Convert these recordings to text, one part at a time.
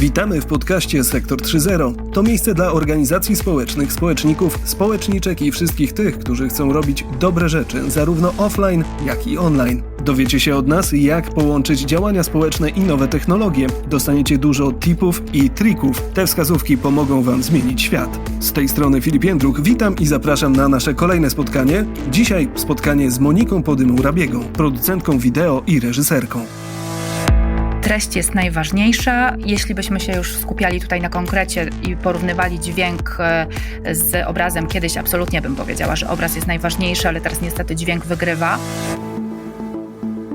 Witamy w podcaście Sektor 3.0. To miejsce dla organizacji społecznych, społeczników, społeczniczek i wszystkich tych, którzy chcą robić dobre rzeczy, zarówno offline, jak i online. Dowiecie się od nas, jak połączyć działania społeczne i nowe technologie. Dostaniecie dużo tipów i trików. Te wskazówki pomogą Wam zmienić świat. Z tej strony Filip Jędruk, witam i zapraszam na nasze kolejne spotkanie. Dzisiaj spotkanie z Moniką Podymą-Rabiegą, producentką wideo i reżyserką treść jest najważniejsza. Jeśli byśmy się już skupiali tutaj na konkrecie i porównywali dźwięk e, z obrazem, kiedyś absolutnie bym powiedziała, że obraz jest najważniejszy, ale teraz niestety dźwięk wygrywa.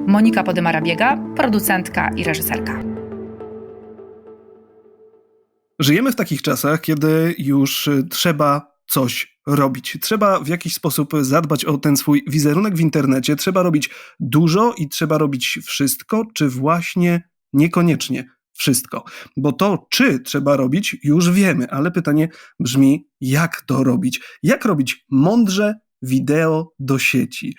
Monika Podymara-Biega, producentka i reżyserka. Żyjemy w takich czasach, kiedy już e, trzeba coś robić. Trzeba w jakiś sposób zadbać o ten swój wizerunek w internecie. Trzeba robić dużo i trzeba robić wszystko, czy właśnie Niekoniecznie wszystko, bo to, czy trzeba robić, już wiemy, ale pytanie brzmi, jak to robić? Jak robić mądrze wideo do sieci?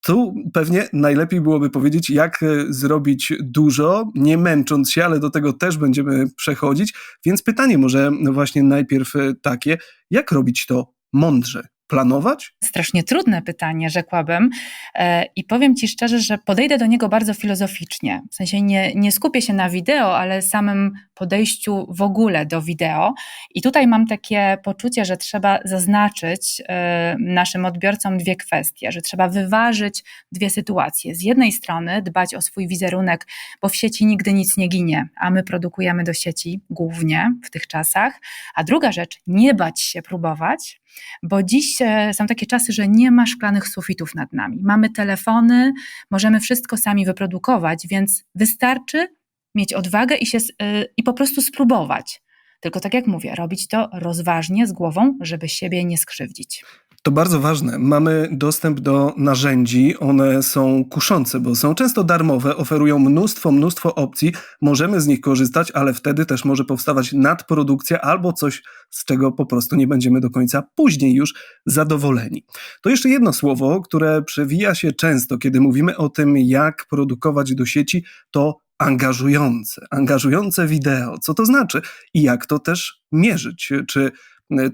Tu pewnie najlepiej byłoby powiedzieć, jak e, zrobić dużo, nie męcząc się, ale do tego też będziemy przechodzić. Więc pytanie może właśnie najpierw e, takie, jak robić to mądrze? Planować? Strasznie trudne pytanie, rzekłabym. E, I powiem Ci szczerze, że podejdę do niego bardzo filozoficznie. W sensie nie, nie skupię się na wideo, ale samym podejściu w ogóle do wideo. I tutaj mam takie poczucie, że trzeba zaznaczyć e, naszym odbiorcom dwie kwestie, że trzeba wyważyć dwie sytuacje. Z jednej strony dbać o swój wizerunek, bo w sieci nigdy nic nie ginie, a my produkujemy do sieci głównie w tych czasach. A druga rzecz, nie bać się próbować, bo dziś e, są takie czasy, że nie ma szklanych sufitów nad nami. Mamy telefony, możemy wszystko sami wyprodukować, więc wystarczy mieć odwagę i, się, e, i po prostu spróbować. Tylko tak jak mówię, robić to rozważnie, z głową, żeby siebie nie skrzywdzić. To bardzo ważne. Mamy dostęp do narzędzi, one są kuszące, bo są często darmowe, oferują mnóstwo, mnóstwo opcji. Możemy z nich korzystać, ale wtedy też może powstawać nadprodukcja albo coś, z czego po prostu nie będziemy do końca później już zadowoleni. To jeszcze jedno słowo, które przewija się często, kiedy mówimy o tym, jak produkować do sieci, to angażujące, angażujące wideo. Co to znaczy i jak to też mierzyć? Czy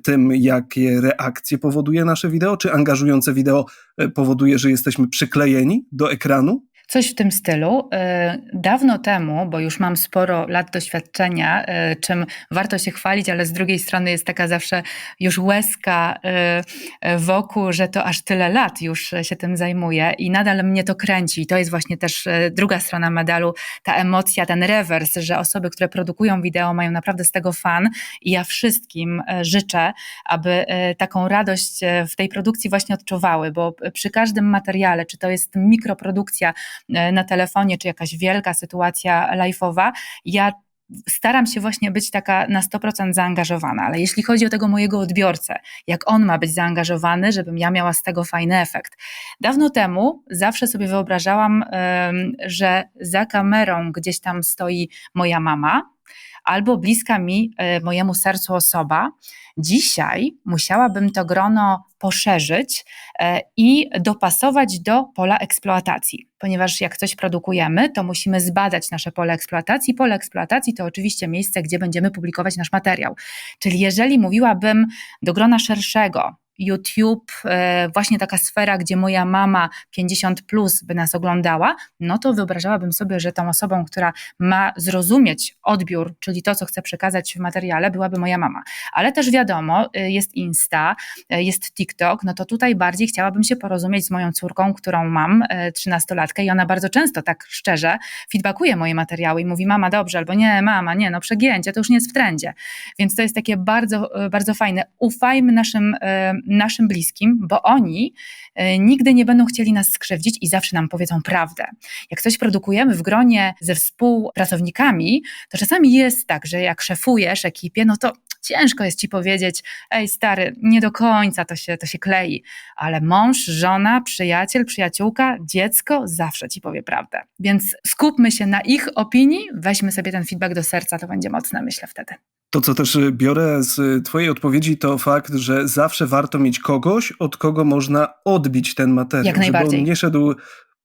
tym, jakie reakcje powoduje nasze wideo? Czy angażujące wideo e, powoduje, że jesteśmy przyklejeni do ekranu? Coś w tym stylu. E, dawno temu, bo już mam sporo lat doświadczenia, e, czym warto się chwalić, ale z drugiej strony jest taka zawsze już łezka e, wokół, że to aż tyle lat już się tym zajmuję i nadal mnie to kręci. I to jest właśnie też druga strona medalu, ta emocja, ten rewers, że osoby, które produkują wideo mają naprawdę z tego fan i ja wszystkim życzę, aby taką radość w tej produkcji właśnie odczuwały, bo przy każdym materiale, czy to jest mikroprodukcja, na telefonie, czy jakaś wielka sytuacja live'owa, ja staram się właśnie być taka na 100% zaangażowana, ale jeśli chodzi o tego mojego odbiorcę, jak on ma być zaangażowany, żebym ja miała z tego fajny efekt. Dawno temu zawsze sobie wyobrażałam, że za kamerą gdzieś tam stoi moja mama, albo bliska mi, e, mojemu sercu osoba. Dzisiaj musiałabym to grono poszerzyć e, i dopasować do pola eksploatacji, ponieważ jak coś produkujemy, to musimy zbadać nasze pole eksploatacji. Pole eksploatacji to oczywiście miejsce, gdzie będziemy publikować nasz materiał. Czyli jeżeli mówiłabym do grona szerszego, YouTube, e, właśnie taka sfera, gdzie moja mama 50 plus by nas oglądała, no to wyobrażałabym sobie, że tą osobą, która ma zrozumieć odbiór, czyli to, co chcę przekazać w materiale, byłaby moja mama. Ale też wiadomo, e, jest Insta, e, jest TikTok, no to tutaj bardziej chciałabym się porozumieć z moją córką, którą mam, 13-latkę i ona bardzo często tak szczerze feedbackuje moje materiały i mówi mama dobrze, albo nie, mama, nie, no przegięcie, to już nie jest w trendzie. Więc to jest takie bardzo, bardzo fajne. Ufajmy naszym naszym bliskim, bo oni e, nigdy nie będą chcieli nas skrzywdzić i zawsze nam powiedzą prawdę. Jak coś produkujemy w gronie ze współpracownikami, to czasami jest tak, że jak szefujesz ekipie, no to ciężko jest ci powiedzieć, ej stary, nie do końca to się, to się klei, ale mąż, żona, przyjaciel, przyjaciółka, dziecko zawsze ci powie prawdę. Więc skupmy się na ich opinii, weźmy sobie ten feedback do serca, to będzie mocne, myślę wtedy. To, co też y, biorę z y, Twojej odpowiedzi, to fakt, że zawsze warto mieć kogoś, od kogo można odbić ten materiał. Jak najbardziej. Żeby on nie szedł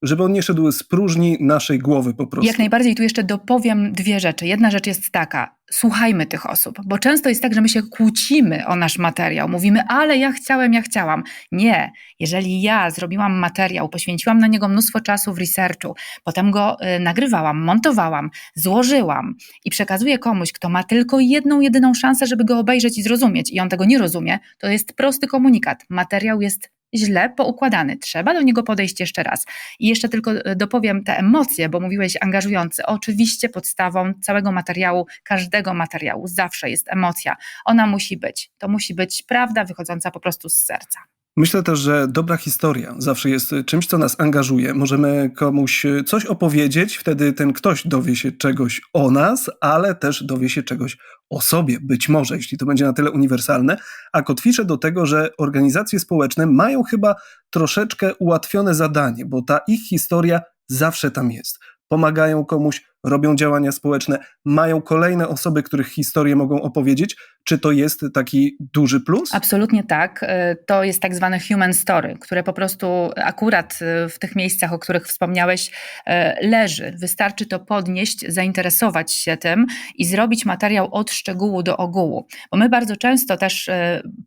żeby on nie szedł z próżni naszej głowy po prostu. Jak najbardziej tu jeszcze dopowiem dwie rzeczy. Jedna rzecz jest taka, słuchajmy tych osób, bo często jest tak, że my się kłócimy o nasz materiał, mówimy, ale ja chciałem, ja chciałam. Nie, jeżeli ja zrobiłam materiał, poświęciłam na niego mnóstwo czasu w researchu, potem go y, nagrywałam, montowałam, złożyłam i przekazuję komuś, kto ma tylko jedną, jedyną szansę, żeby go obejrzeć i zrozumieć i on tego nie rozumie, to jest prosty komunikat. Materiał jest źle poukładany. Trzeba do niego podejść jeszcze raz. I jeszcze tylko e, dopowiem te emocje, bo mówiłeś angażujący. Oczywiście podstawą całego materiału, każdego materiału zawsze jest emocja. Ona musi być. To musi być prawda wychodząca po prostu z serca. Myślę też, że dobra historia zawsze jest czymś, co nas angażuje. Możemy komuś coś opowiedzieć, wtedy ten ktoś dowie się czegoś o nas, ale też dowie się czegoś o sobie, być może, jeśli to będzie na tyle uniwersalne. A kotwiczę do tego, że organizacje społeczne mają chyba troszeczkę ułatwione zadanie, bo ta ich historia zawsze tam jest. Pomagają komuś, robią działania społeczne, mają kolejne osoby, których historię mogą opowiedzieć. Czy to jest taki duży plus? Absolutnie tak. E, to jest tak zwane human story, które po prostu akurat e, w tych miejscach, o których wspomniałeś, e, leży. Wystarczy to podnieść, zainteresować się tym i zrobić materiał od szczegółu do ogółu. Bo my bardzo często też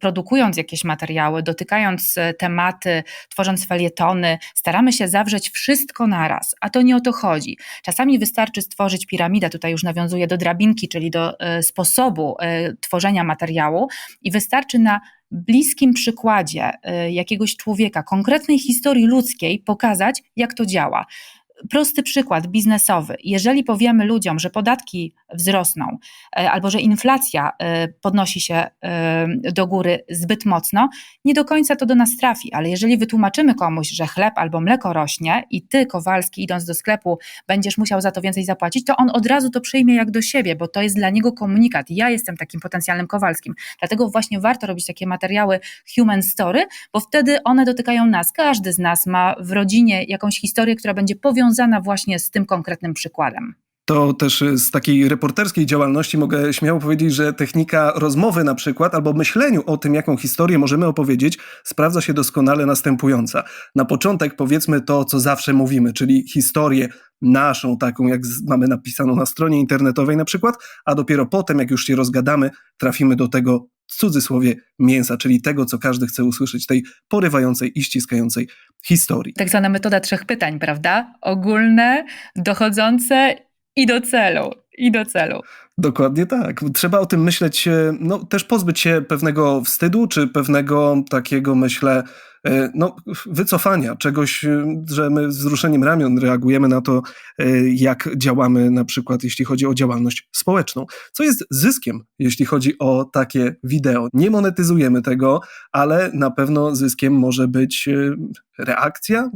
produkując jakieś materiały, dotykając tematy, tworząc felietony, staramy się zawrzeć wszystko naraz, a to nie o to chodzi. Czasami wystarczy stworzyć piramidę, tutaj już nawiązuję do drabinki, czyli do sposobu tworzenia tworzenia materiału i wystarczy na bliskim przykładzie y, jakiegoś człowieka, konkretnej historii ludzkiej pokazać, jak to działa. Prosty przykład biznesowy. Jeżeli powiemy ludziom, że podatki wzrosną e, albo że inflacja e, podnosi się e, do góry zbyt mocno, nie do końca to do nas trafi, ale jeżeli wytłumaczymy komuś, że chleb albo mleko rośnie i ty, Kowalski, idąc do sklepu, będziesz musiał za to więcej zapłacić, to on od razu to przyjmie jak do siebie, bo to jest dla niego komunikat. Ja jestem takim potencjalnym Kowalskim. Dlatego właśnie warto robić takie materiały human story, bo wtedy one dotykają nas. Każdy z nas ma w rodzinie jakąś historię, która będzie powiązana właśnie z tym konkretnym przykładem to też z takiej reporterskiej działalności mogę śmiało powiedzieć, że technika rozmowy na przykład, albo myśleniu o tym, jaką historię możemy opowiedzieć, sprawdza się doskonale następująca. Na początek powiedzmy to, co zawsze mówimy, czyli historię naszą, taką jak mamy napisaną na stronie internetowej na przykład, a dopiero potem, jak już się rozgadamy, trafimy do tego w cudzysłowie mięsa, czyli tego, co każdy chce usłyszeć, tej porywającej i ściskającej historii. Tak zwana metoda trzech pytań, prawda? Ogólne, dochodzące i do celu, i do celu. Dokładnie tak. Trzeba o tym myśleć, e, no też pozbyć się pewnego wstydu, czy pewnego takiego, myślę, e, no, wycofania czegoś, e, że my wzruszeniem ramion reagujemy na to, jak działamy, na przykład jeśli chodzi o działalność społeczną. Co jest zyskiem, jeśli chodzi o takie wideo? Nie monetyzujemy tego, ale na pewno zyskiem może być reakcja,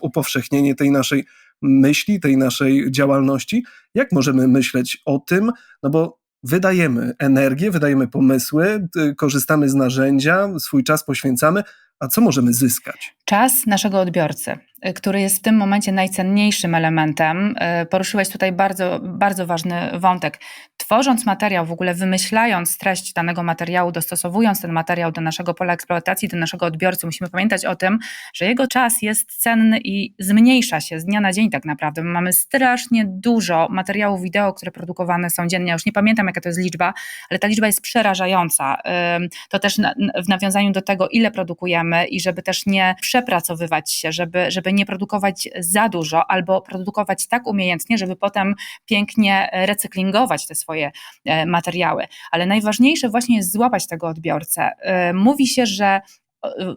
upowszechnienie tej naszej myśli, tej naszej działalności, jak możemy myśleć o tym, no bo wydajemy energię, wydajemy pomysły, y, korzystamy z narzędzia, swój czas poświęcamy, a co możemy zyskać? Czas naszego odbiorcy. Y, który jest w tym momencie najcenniejszym elementem. Y, poruszyłeś tutaj bardzo, bardzo ważny wątek. Tworząc materiał, w ogóle wymyślając treść danego materiału, dostosowując ten materiał do naszego pola eksploatacji, do naszego odbiorcy, musimy pamiętać o tym, że jego czas jest cenny i zmniejsza się z dnia na dzień tak naprawdę. My mamy strasznie dużo materiałów wideo, które produkowane są dziennie. Ja już nie pamiętam, jaka to jest liczba, ale ta liczba jest przerażająca. To też w nawiązaniu do tego, ile produkujemy i żeby też nie przepracowywać się, żeby, żeby nie produkować za dużo albo produkować tak umiejętnie, żeby potem pięknie recyklingować te swoje e, materiały. Ale najważniejsze właśnie jest złapać tego odbiorcę. E, mówi się, że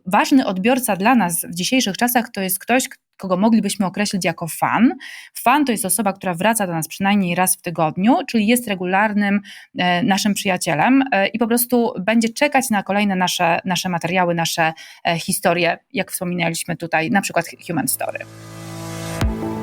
ważny odbiorca dla nas w dzisiejszych czasach to jest ktoś, kogo moglibyśmy określić jako fan. Fan to jest osoba, która wraca do nas przynajmniej raz w tygodniu, czyli jest regularnym e, naszym przyjacielem e, i po prostu będzie czekać na kolejne nasze, nasze materiały, nasze e, historie, jak wspominaliśmy tutaj, na przykład Human Story.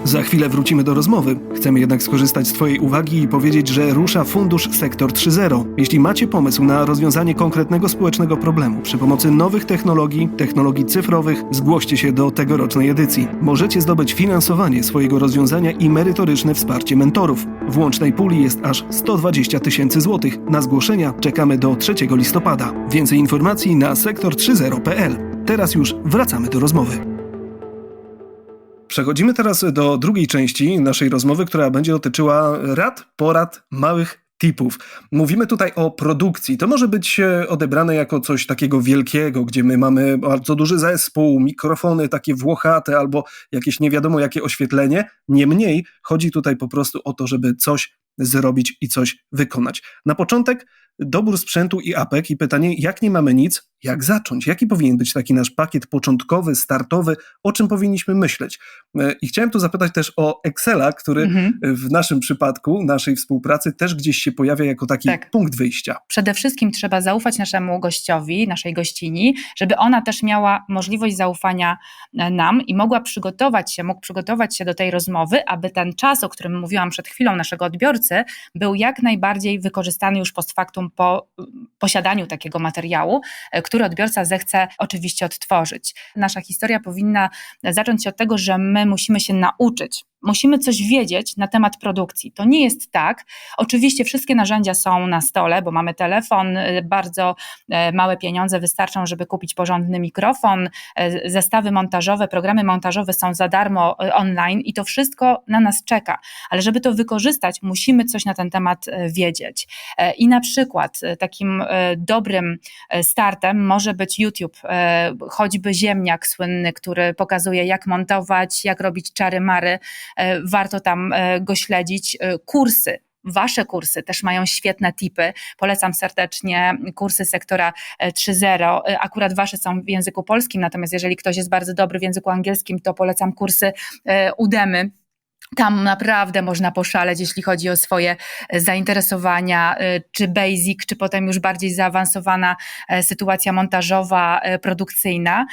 Za chwilę wrócimy do rozmowy. Chcemy jednak skorzystać z Twojej uwagi i powiedzieć, że rusza Fundusz Sektor 3.0. Jeśli macie pomysł na rozwiązanie konkretnego społecznego problemu przy pomocy nowych technologii, technologii cyfrowych, zgłoście się do tegorocznej edycji. Możecie zdobyć finansowanie swojego rozwiązania i merytoryczne wsparcie mentorów. W łącznej puli jest aż 120 tysięcy złotych. Na zgłoszenia czekamy do 3 listopada. Więcej informacji na sektor30.pl. Teraz już wracamy do rozmowy. Przechodzimy teraz do drugiej części naszej rozmowy, która będzie dotyczyła rad, porad, małych tipów. Mówimy tutaj o produkcji. To może być e, odebrane jako coś takiego wielkiego, gdzie my mamy bardzo duży zespół, mikrofony takie włochate albo jakieś nie wiadomo jakie oświetlenie. Niemniej chodzi tutaj po prostu o to, żeby coś zrobić i coś wykonać. Na początek dobór sprzętu i apek i pytanie, jak nie mamy nic, jak zacząć? Jaki powinien być taki nasz pakiet początkowy, startowy? O czym powinniśmy myśleć? E, I chciałem tu zapytać też o Excela, który Mhm. w naszym przypadku, naszej współpracy też gdzieś się pojawia jako taki Tak. punkt wyjścia. Przede wszystkim trzeba zaufać naszemu gościowi, naszej gościni, żeby ona też miała możliwość zaufania e, nam i mogła przygotować się, mógł przygotować się do tej rozmowy, aby ten czas, o którym mówiłam przed chwilą, naszego odbiorcy, był jak najbardziej wykorzystany już post factum po posiadaniu takiego materiału, e, który odbiorca zechce oczywiście odtworzyć. Nasza historia powinna zacząć się od tego, że my musimy się nauczyć. Musimy coś wiedzieć na temat produkcji. To nie jest tak. Oczywiście wszystkie narzędzia są na stole, bo mamy telefon, y, bardzo e, małe pieniądze wystarczą, żeby kupić porządny mikrofon, e, zestawy montażowe, programy montażowe są za darmo online i to wszystko na nas czeka. Ale żeby to wykorzystać, musimy coś na ten temat wiedzieć. E, I na przykład takim dobrym startem może być YouTube, e, choćby Ziemniak słynny, który pokazuje jak montować, jak robić czary-mary. E, Warto tam e, go śledzić. E, Kursy, Wasze kursy też mają świetne tipy. Polecam serdecznie kursy sektora e, 3.0. E, Akurat wasze są w języku polskim, natomiast jeżeli ktoś jest bardzo dobry w języku angielskim, to polecam kursy e, Udemy. Tam naprawdę można poszaleć, jeśli chodzi o swoje e, zainteresowania, e, czy basic, czy potem już bardziej zaawansowana e, sytuacja montażowa, produkcyjna.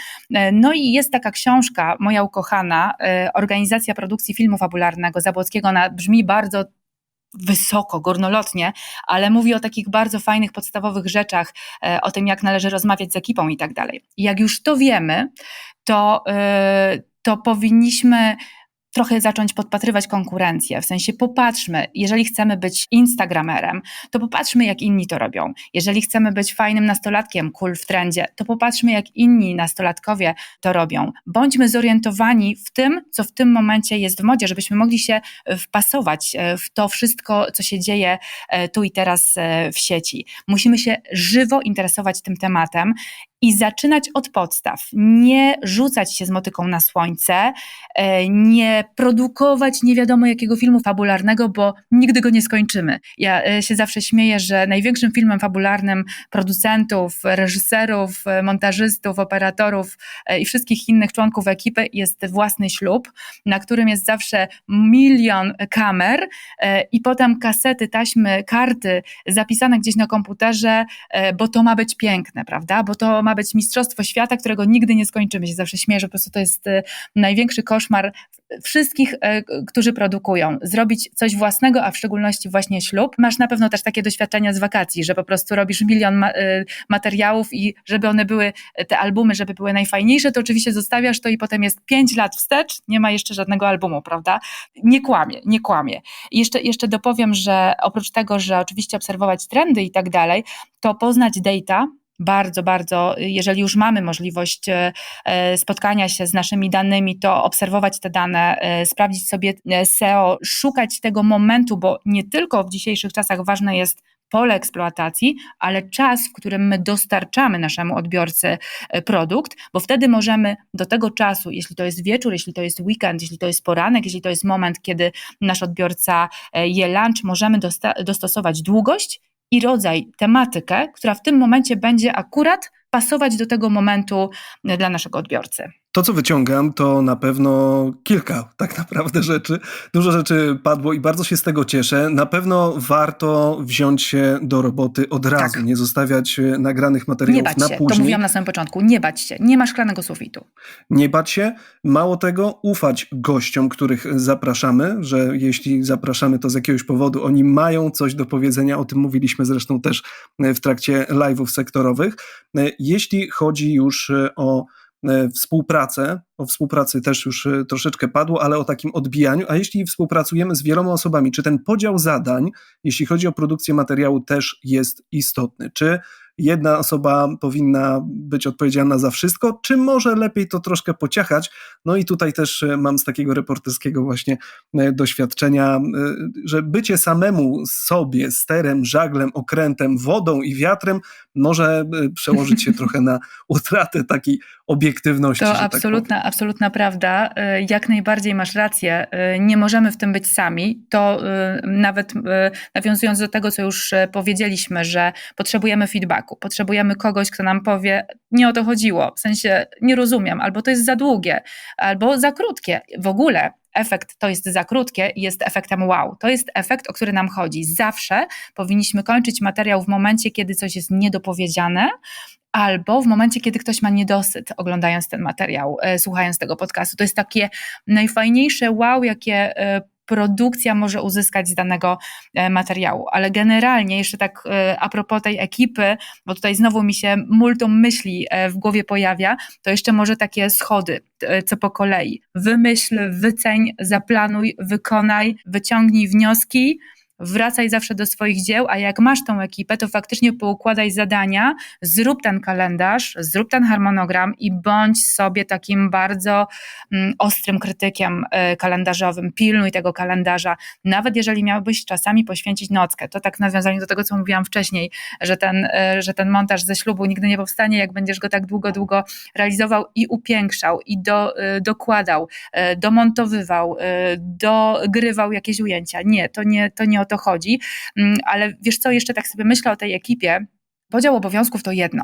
No i jest taka książka, moja ukochana, Organizacja Produkcji Filmu Fabularnego Zabłockiego. Ona brzmi bardzo wysoko, górnolotnie, ale mówi o takich bardzo fajnych, podstawowych rzeczach, o tym, jak należy rozmawiać z ekipą i tak dalej. Jak już to wiemy, to, to powinniśmy trochę zacząć podpatrywać konkurencję. W sensie popatrzmy, jeżeli chcemy być Instagramerem, to popatrzmy, jak inni to robią. Jeżeli chcemy być fajnym nastolatkiem, cool w trendzie, to popatrzmy, jak inni nastolatkowie to robią. Bądźmy zorientowani w tym, co w tym momencie jest w modzie, żebyśmy mogli się e, wpasować e, w to wszystko, co się dzieje e, tu i teraz w sieci. Musimy się żywo interesować tym tematem i zaczynać od podstaw. Nie rzucać się z motyką na słońce, e, nie produkować nie wiadomo jakiego filmu fabularnego, bo nigdy go nie skończymy. Ja e, się zawsze śmieję, że największym filmem fabularnym producentów, reżyserów, montażystów, operatorów e, i wszystkich innych członków ekipy jest własny ślub, na którym jest zawsze milion kamer i potem kasety, taśmy, karty zapisane gdzieś na komputerze, bo to ma być piękne, prawda? Bo to ma być Mistrzostwo Świata, którego nigdy nie skończymy. Się zawsze śmieję, że po prostu to jest e, największy koszmar wszystkich, e, którzy produkują. Zrobić coś własnego, a w szczególności właśnie ślub. Masz na pewno też takie doświadczenia z wakacji, że po prostu robisz milion e, materiałów i żeby one były, te albumy, żeby były najfajniejsze, to oczywiście zostawiasz to i potem jest pięć lat wstecz, nie ma jeszcze żadnego albumu, prawda? Nie kłamie, nie kłamie. I jeszcze, jeszcze dopowiem, że oprócz tego, że oczywiście obserwować trendy i tak dalej, to poznać data, bardzo, bardzo, jeżeli już mamy możliwość e, e, spotkania się z naszymi danymi, to obserwować te dane, e, sprawdzić sobie SEO, szukać tego momentu, bo nie tylko w dzisiejszych czasach ważne jest pole eksploatacji, ale czas, w którym my dostarczamy naszemu odbiorcy produkt, bo wtedy możemy do tego czasu, jeśli to jest wieczór, jeśli to jest weekend, jeśli to jest poranek, jeśli to jest moment, kiedy nasz odbiorca je lunch, możemy dostosować długość i rodzaj, tematykę, która w tym momencie będzie akurat pasować do tego momentu dla naszego odbiorcy. To, co wyciągam, to na pewno kilka tak naprawdę rzeczy. Dużo rzeczy padło i bardzo się z tego cieszę. Na pewno warto wziąć się do roboty od razu, Tak. nie zostawiać e, nagranych Nie materiałów bać na się, to mówiłam na samym początku, nie bać się, nie ma szklanego sufitu. Nie bać się, mało tego, ufać gościom, których zapraszamy, że jeśli zapraszamy to z jakiegoś powodu, oni mają coś do powiedzenia, o tym mówiliśmy zresztą też e, w trakcie live'ów sektorowych. E, Jeśli chodzi już o współpracę, o współpracy też już e, troszeczkę padło, ale o takim odbijaniu, a jeśli współpracujemy z wieloma osobami, czy ten podział zadań, jeśli chodzi o produkcję materiału też jest istotny, czy jedna osoba powinna być odpowiedzialna za wszystko, czy może lepiej to troszkę pociachać? No i tutaj też e, mam z takiego reporterskiego właśnie e, doświadczenia, e, że bycie samemu sobie, sterem, żaglem, okrętem, wodą i wiatrem może przełożyć się trochę na utratę takiej obiektywności. To tak absolutna, tak absolutna prawda. Jak najbardziej masz rację. Nie możemy w tym być sami. To nawet nawiązując do tego, co już powiedzieliśmy, że potrzebujemy feedbacku, potrzebujemy kogoś, kto nam powie, nie o to chodziło, w sensie nie rozumiem, albo to jest za długie, albo za krótkie. W ogóle efekt to jest za krótkie jest efektem wow. To jest efekt, o który nam chodzi. Zawsze powinniśmy kończyć materiał w momencie, kiedy coś jest niedopowiedziane, albo w momencie, kiedy ktoś ma niedosyt, oglądając ten materiał, e, słuchając tego podcastu. To jest takie najfajniejsze wow, jakie e, produkcja może uzyskać z danego e, materiału. Ale generalnie, jeszcze tak e, a propos tej ekipy, bo tutaj znowu mi się multum myśli e, w głowie pojawia, to jeszcze może takie schody, co po kolei. Wymyśl, wyceń, zaplanuj, wykonaj, wyciągnij wnioski, wracaj zawsze do swoich dzieł, a jak masz tą ekipę, to faktycznie poukładaj zadania, zrób ten kalendarz, zrób ten harmonogram i bądź sobie takim bardzo mm, ostrym krytykiem y, kalendarzowym, pilnuj tego kalendarza, nawet jeżeli miałbyś czasami poświęcić nockę. To tak w nawiązaniu do tego, co mówiłam wcześniej, że ten, y, że ten montaż ze ślubu nigdy nie powstanie, jak będziesz go tak długo, długo realizował i upiększał, i do, y, dokładał, domontowywał, dogrywał jakieś ujęcia. Nie, to nie, to nie o to chodzi, mm, ale wiesz co, jeszcze tak sobie myślę o tej ekipie, Podział obowiązków to jedno.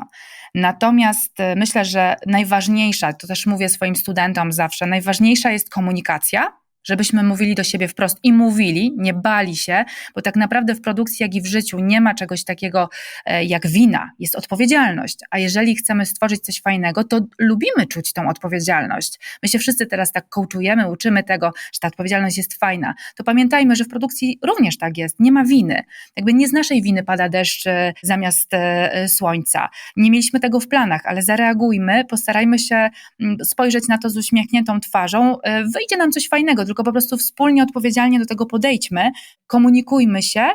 Natomiast e, myślę, że najważniejsza, to też mówię swoim studentom zawsze, najważniejsza jest komunikacja, żebyśmy mówili do siebie wprost i mówili, nie bali się, bo tak naprawdę w produkcji, jak i w życiu nie ma czegoś takiego e, jak wina, jest odpowiedzialność. A jeżeli chcemy stworzyć coś fajnego, to lubimy czuć tą odpowiedzialność. My się wszyscy teraz tak coachujemy, uczymy tego, że ta odpowiedzialność jest fajna. To pamiętajmy, że w produkcji również tak jest, nie ma winy. Jakby nie z naszej winy pada deszcz e, zamiast e, słońca. Nie mieliśmy tego w planach, ale zareagujmy, postarajmy się mm, spojrzeć na to z uśmiechniętą twarzą, wyjdzie nam coś fajnego, tylko po prostu wspólnie, odpowiedzialnie do tego podejdźmy, komunikujmy się,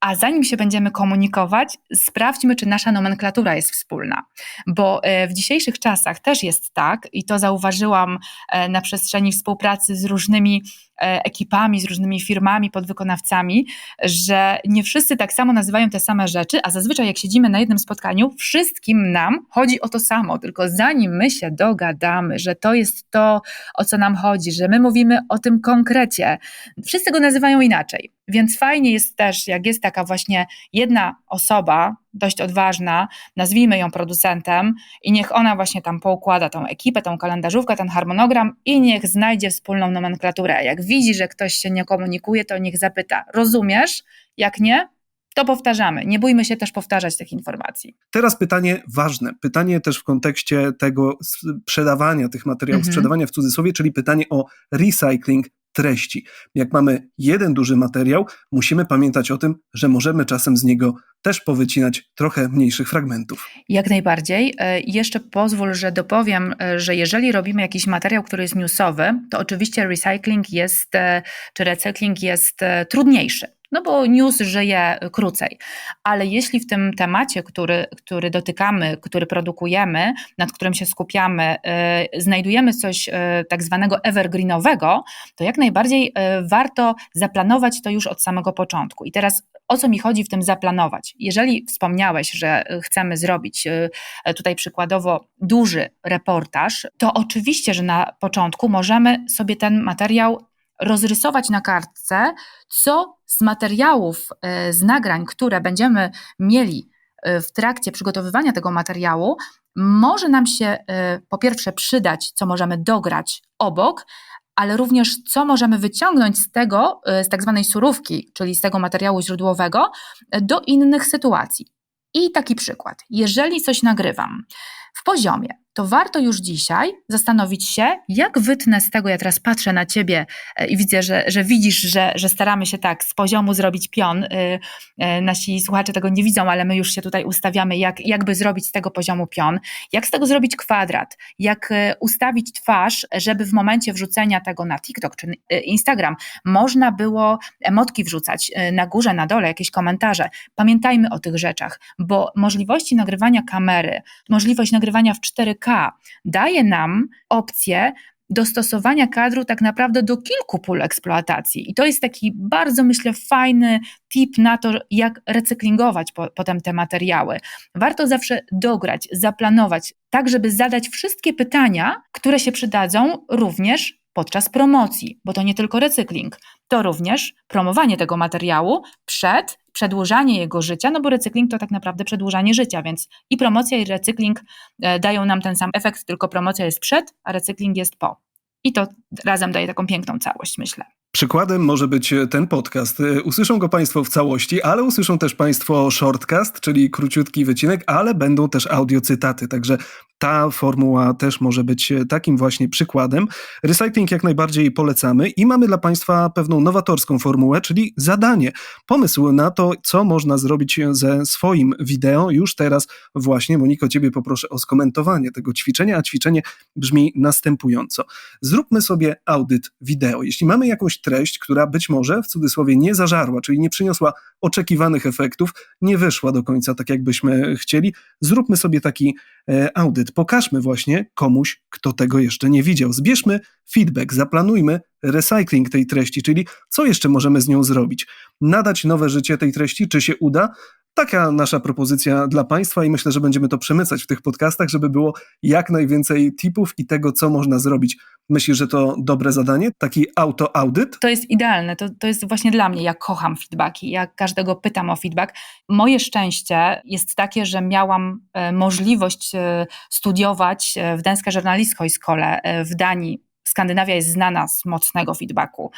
a zanim się będziemy komunikować, sprawdźmy, czy nasza nomenklatura jest wspólna. Bo e, w dzisiejszych czasach też jest tak, i to zauważyłam e, na przestrzeni współpracy z różnymi ekipami, z różnymi firmami, podwykonawcami, że nie wszyscy tak samo nazywają te same rzeczy, a zazwyczaj jak siedzimy na jednym spotkaniu, wszystkim nam chodzi o to samo, tylko zanim my się dogadamy, że to jest to, o co nam chodzi, że my mówimy o tym konkrecie, wszyscy go nazywają inaczej. Więc fajnie jest też, jak jest taka właśnie jedna osoba, dość odważna, nazwijmy ją producentem i niech ona właśnie tam poukłada tą ekipę, tą kalendarzówkę, ten harmonogram i niech znajdzie wspólną nomenklaturę. Jak widzi, że ktoś się nie komunikuje, to niech zapyta, rozumiesz? Jak nie, to powtarzamy. Nie bójmy się też powtarzać tych informacji. Teraz pytanie ważne, pytanie też w kontekście tego sprzedawania tych materiałów, mhm. sprzedawania w cudzysłowie, czyli pytanie o recycling treści. Jak mamy jeden duży materiał, musimy pamiętać o tym, że możemy czasem z niego też powycinać trochę mniejszych fragmentów. Jak najbardziej. E, jeszcze pozwól, że dopowiem, e, że jeżeli robimy jakiś materiał, który jest newsowy, to oczywiście recycling jest, e, czy recykling jest trudniejszy no bo news żyje krócej. Ale jeśli w tym temacie, który, który dotykamy, który produkujemy, nad którym się skupiamy, yy, znajdujemy coś yy, tak zwanego evergreenowego, to jak najbardziej yy, warto zaplanować to już od samego początku. I teraz o co mi chodzi w tym zaplanować? Jeżeli wspomniałeś, że chcemy zrobić tutaj przykładowo duży reportaż, to oczywiście, że na początku możemy sobie ten materiał rozrysować na kartce, co z materiałów, e, z nagrań, które będziemy mieli e, w trakcie przygotowywania tego materiału, może nam się e, po pierwsze przydać, co możemy dograć obok, ale również co możemy wyciągnąć z tego, z tak zwanej surówki, czyli z tego materiału źródłowego, do innych sytuacji. I taki przykład. Jeżeli coś nagrywam w poziomie, to warto już dzisiaj zastanowić się, jak wytnę z tego, ja teraz patrzę na ciebie e, i widzę, że, że widzisz, że, że staramy się tak z poziomu zrobić pion. Y, y, nasi słuchacze tego nie widzą, ale my już się tutaj ustawiamy, jak, jakby zrobić z tego poziomu pion, jak z tego zrobić kwadrat, jak y, ustawić twarz, żeby w momencie wrzucenia tego na TikTok czy Instagram można było emotki wrzucać na górze, na dole, jakieś komentarze. Pamiętajmy o tych rzeczach, bo możliwości nagrywania kamery, możliwość nagrywania w 4K, daje nam opcję dostosowania kadru tak naprawdę do kilku pól eksploatacji. I to jest taki bardzo, myślę, fajny tip na to, jak recyklingować po, potem te materiały. Warto zawsze dograć, zaplanować, tak żeby zadać wszystkie pytania, które się przydadzą również podczas promocji, bo to nie tylko recykling, to również promowanie tego materiału przed, przedłużanie jego życia, no bo recykling to tak naprawdę przedłużanie życia, więc i promocja, i recykling e, dają nam ten sam efekt, tylko promocja jest przed, a recykling jest po. I to razem daje taką piękną całość, myślę. Przykładem może być ten podcast. Usłyszą go Państwo w całości, ale usłyszą też Państwo shortcast, czyli króciutki wycinek, ale będą też audiocytaty, także ta formuła też może być takim właśnie przykładem. Recycling jak najbardziej polecamy i mamy dla Państwa pewną nowatorską formułę, czyli zadanie. Pomysł na to, co można zrobić ze swoim wideo. Już teraz właśnie, Moniko, Ciebie poproszę o skomentowanie tego ćwiczenia, a ćwiczenie brzmi następująco. Zróbmy sobie audyt wideo. Jeśli mamy jakąś treść, która być może w cudzysłowie nie zażarła, czyli nie przyniosła oczekiwanych efektów, nie wyszła do końca tak, jakbyśmy chcieli, zróbmy sobie taki e, audyt. Pokażmy właśnie komuś, kto tego jeszcze nie widział. Zbierzmy feedback, zaplanujmy recycling tej treści, czyli co jeszcze możemy z nią zrobić. Nadać nowe życie tej treści, czy się uda? Taka nasza propozycja dla Państwa i myślę, że będziemy to przemycać w tych podcastach, żeby było jak najwięcej tipów i tego, co można zrobić. Myślisz, że to dobre zadanie? Taki auto-audyt? To jest idealne. To, to jest właśnie dla mnie. Ja kocham feedbacki. Ja każdego pytam o feedback. Moje szczęście jest takie, że miałam e, możliwość e, studiować e, w Denskiej Żurnalistskiej Szkole w Danii Skandynawia jest znana z mocnego feedbacku.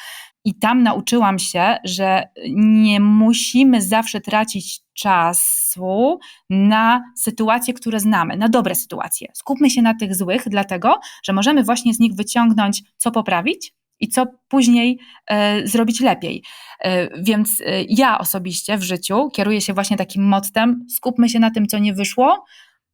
I tam nauczyłam się, że nie musimy zawsze tracić czasu na sytuacje, które znamy, na dobre sytuacje. Skupmy się na tych złych, dlatego że możemy właśnie z nich wyciągnąć, co poprawić i co później e, zrobić lepiej. E, więc e, ja osobiście w życiu kieruję się właśnie takim mottem: skupmy się na tym, co nie wyszło.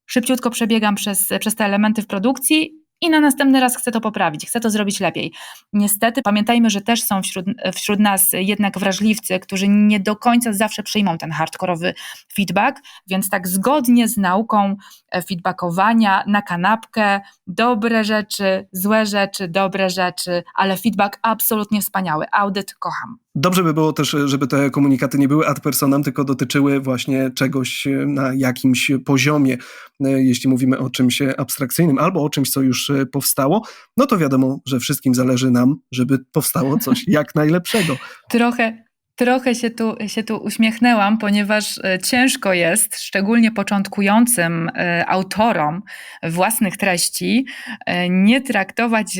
Szybciutko przebiegam przez, przez te elementy w produkcji i na następny raz chcę to poprawić, chcę to zrobić lepiej. Niestety pamiętajmy, że też są wśród, wśród nas jednak wrażliwcy, którzy nie do końca zawsze przyjmą ten hardkorowy feedback, więc tak zgodnie z nauką e, feedbackowania na kanapkę, dobre rzeczy, złe rzeczy, dobre rzeczy, ale feedback absolutnie wspaniały. Audyt kocham. Dobrze by było też, żeby te komunikaty nie były ad personam, tylko dotyczyły właśnie czegoś na jakimś poziomie. E, jeśli mówimy o czymś abstrakcyjnym albo o czymś, co już e, powstało, no to wiadomo, że wszystkim zależy nam, żeby powstało coś jak najlepszego. Trochę, Trochę się tu, się tu uśmiechnęłam, ponieważ e, ciężko jest, szczególnie początkującym e, autorom własnych treści, e, nie traktować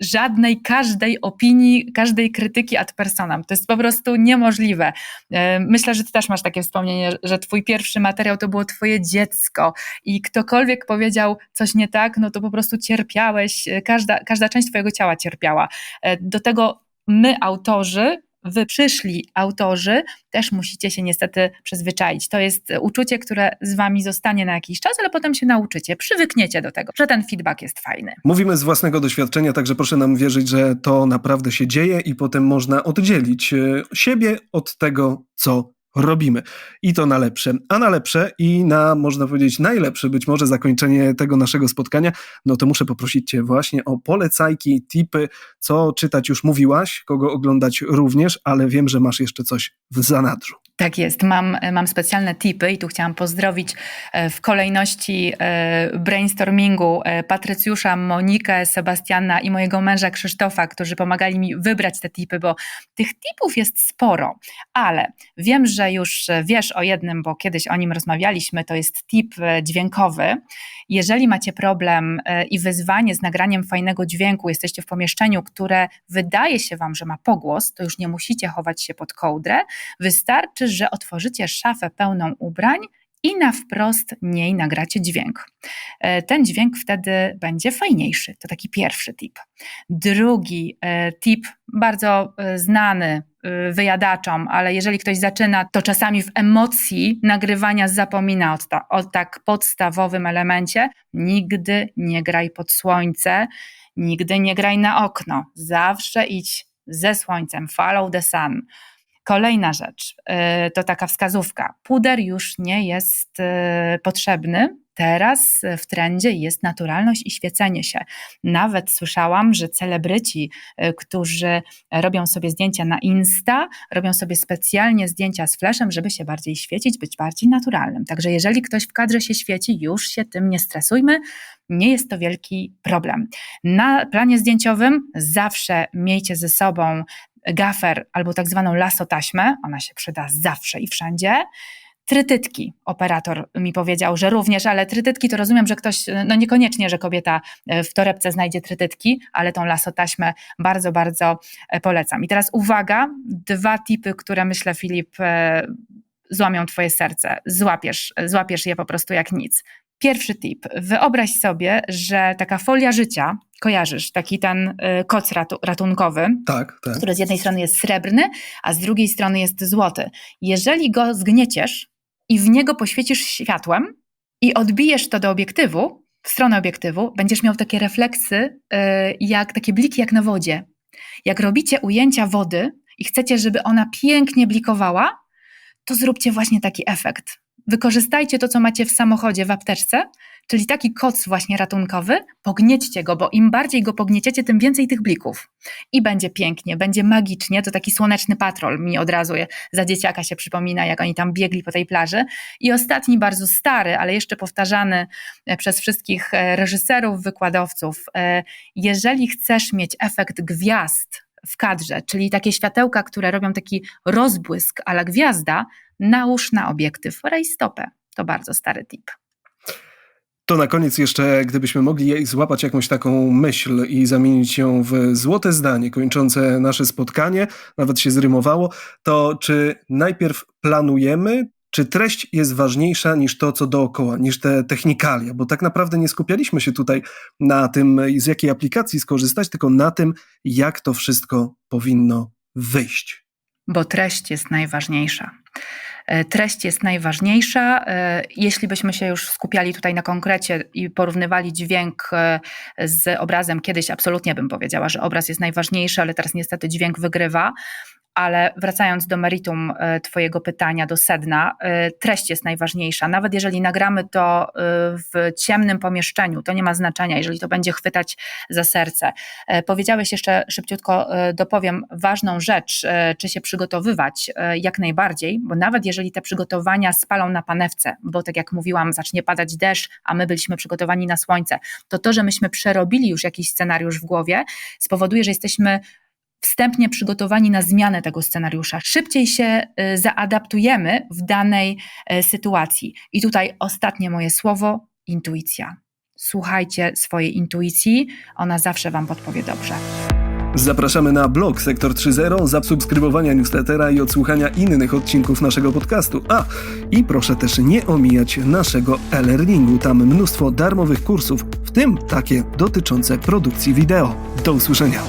żadnej, każdej opinii, każdej krytyki ad personam. To jest po prostu niemożliwe. Myślę, że ty też masz takie wspomnienie, że twój pierwszy materiał to było twoje dziecko i ktokolwiek powiedział coś nie tak, no to po prostu cierpiałeś, każda, każda część twojego ciała cierpiała. Do tego my, autorzy, wy przyszli autorzy, też musicie się niestety przyzwyczaić. To jest uczucie, które z wami zostanie na jakiś czas, ale potem się nauczycie, przywykniecie do tego, że ten feedback jest fajny. Mówimy z własnego doświadczenia, także proszę nam wierzyć, że to naprawdę się dzieje i potem można oddzielić e, siebie od tego, co robimy. I to na lepsze. A na lepsze i na, można powiedzieć, najlepsze być może zakończenie tego naszego spotkania, no to muszę poprosić Cię właśnie o polecajki, tipy, co czytać już mówiłaś, kogo oglądać również, ale wiem, że masz jeszcze coś w zanadrzu. Tak jest, mam, mam specjalne tipy i tu chciałam pozdrowić e, w kolejności e, brainstormingu e, Patrycjusza, Monikę, Sebastiana i mojego męża Krzysztofa, którzy pomagali mi wybrać te tipy, bo tych tipów jest sporo, ale wiem, że już wiesz o jednym, bo kiedyś o nim rozmawialiśmy, to jest tip dźwiękowy. Jeżeli macie problem i wyzwanie z nagraniem fajnego dźwięku, jesteście w pomieszczeniu, które wydaje się Wam, że ma pogłos, to już nie musicie chować się pod kołdrę, wystarczy, że otworzycie szafę pełną ubrań i na wprost niej nagracie dźwięk. E, Ten dźwięk wtedy będzie fajniejszy. To taki pierwszy tip. Drugi e, tip, bardzo e, znany wyjadaczom, ale jeżeli ktoś zaczyna, to czasami w emocji nagrywania zapomina o tak podstawowym elemencie. Nigdy nie graj pod słońce, nigdy nie graj na okno. Zawsze idź ze słońcem, follow the sun. Kolejna rzecz y, to taka wskazówka. Puder już nie jest y, potrzebny. Teraz w trendzie jest naturalność i świecenie się. Nawet słyszałam, że celebryci, y, którzy robią sobie zdjęcia na Insta, robią sobie specjalnie zdjęcia z flashem, żeby się bardziej świecić, być bardziej naturalnym. Także jeżeli ktoś w kadrze się świeci, już się tym nie stresujmy. Nie jest to wielki problem. Na planie zdjęciowym zawsze miejcie ze sobą gafer albo tak zwaną lasotaśmę, ona się przyda zawsze i wszędzie. Trytytki, operator mi powiedział, że również, ale trytytki to rozumiem, że ktoś, no niekoniecznie, że kobieta w torebce znajdzie trytytki, ale tą lasotaśmę bardzo, bardzo e, polecam. I teraz uwaga, dwa tipy, które myślę, Filip, e, złamią twoje serce. Złapiesz, złapiesz je po prostu jak nic. Pierwszy tip. Wyobraź sobie, że taka folia życia, kojarzysz, taki ten y, koc ratu, ratunkowy, Tak, tak. który z jednej strony jest srebrny, a z drugiej strony jest złoty. Jeżeli go zgnieciesz i w niego poświecisz światłem i odbijesz to do obiektywu, w stronę obiektywu, będziesz miał takie refleksy, y, jak takie bliki jak na wodzie. Jak robicie ujęcia wody i chcecie, żeby ona pięknie blikowała, to zróbcie właśnie taki efekt. Wykorzystajcie to, co macie w samochodzie, w apteczce, czyli taki koc właśnie ratunkowy, pogniećcie go, bo im bardziej go pognieciecie, tym więcej tych blików. I będzie pięknie, będzie magicznie, to taki słoneczny patrol mi od razu je- za dzieciaka się przypomina, jak oni tam biegli po tej plaży. I ostatni, bardzo stary, ale jeszcze powtarzany e, przez wszystkich e, reżyserów, wykładowców. e, Jeżeli chcesz mieć efekt gwiazd w kadrze, czyli takie światełka, które robią taki rozbłysk ala gwiazda, nałóż na obiektyw rejstopę. To bardzo stary tip. To na koniec jeszcze, gdybyśmy mogli złapać jakąś taką myśl i zamienić ją w złote zdanie kończące nasze spotkanie, nawet się zrymowało, to czy najpierw planujemy, czy treść jest ważniejsza niż to, co dookoła, niż te technikalia? Bo tak naprawdę nie skupialiśmy się tutaj na tym, z jakiej aplikacji skorzystać, tylko na tym, jak to wszystko powinno wyjść. bo treść jest najważniejsza. E, Treść jest najważniejsza. E, Jeśli byśmy się już skupiali tutaj na konkrecie i porównywali dźwięk e, z obrazem, kiedyś absolutnie bym powiedziała, że obraz jest najważniejszy, ale teraz niestety dźwięk wygrywa. Ale wracając do meritum Twojego pytania, do sedna, treść jest najważniejsza. Nawet jeżeli nagramy to w ciemnym pomieszczeniu, to nie ma znaczenia, jeżeli to będzie chwytać za serce. Powiedziałeś jeszcze szybciutko, dopowiem ważną rzecz, czy się przygotowywać jak najbardziej, bo nawet jeżeli te przygotowania spalą na panewce, bo tak jak mówiłam, zacznie padać deszcz, a my byliśmy przygotowani na słońce, to to, że myśmy przerobili już jakiś scenariusz w głowie, spowoduje, że jesteśmy wstępnie przygotowani na zmianę tego scenariusza. Szybciej się y, zaadaptujemy w danej y, sytuacji. I tutaj ostatnie moje słowo intuicja. Słuchajcie swojej intuicji, ona zawsze Wam podpowie dobrze. Zapraszamy na blog Sektor 3.0, zasubskrybowania newslettera i odsłuchania innych odcinków naszego podcastu. A, i proszę też nie omijać naszego e-learningu. Tam mnóstwo darmowych kursów, w tym takie dotyczące produkcji wideo. Do usłyszenia.